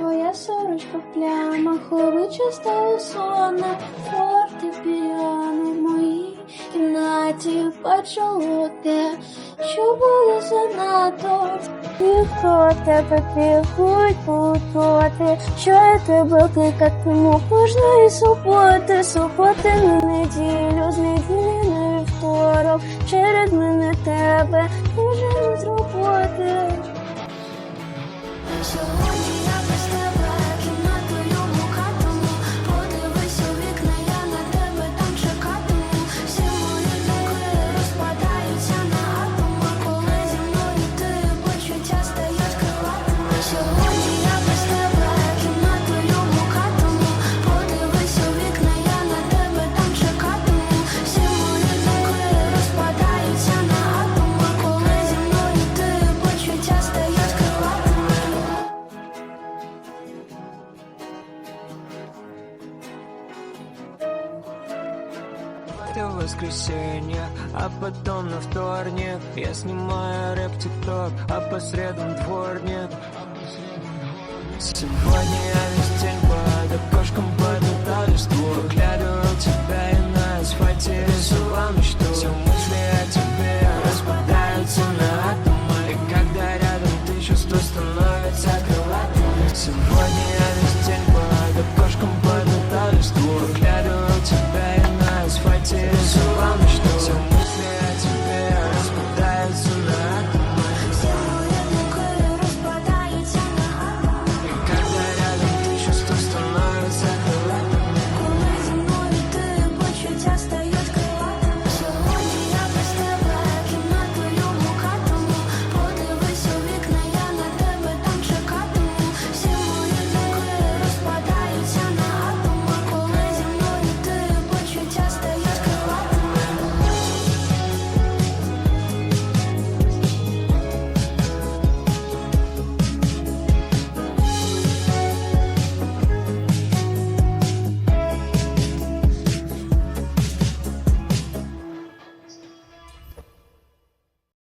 Моя сорочка в плямах, обличчя стало сонне, фортепіано в моїй кімнаті почало те, що було занадто. Тихо тебе пікують полутоти, що я тебе кликатиму кожної суботи, суботи неділі тебе, вже з роботи. В воскресенье, а потом на вторник. Я снимаю рэп тикток, а по средам дворник Сегодня я весь день под окошком под тебя и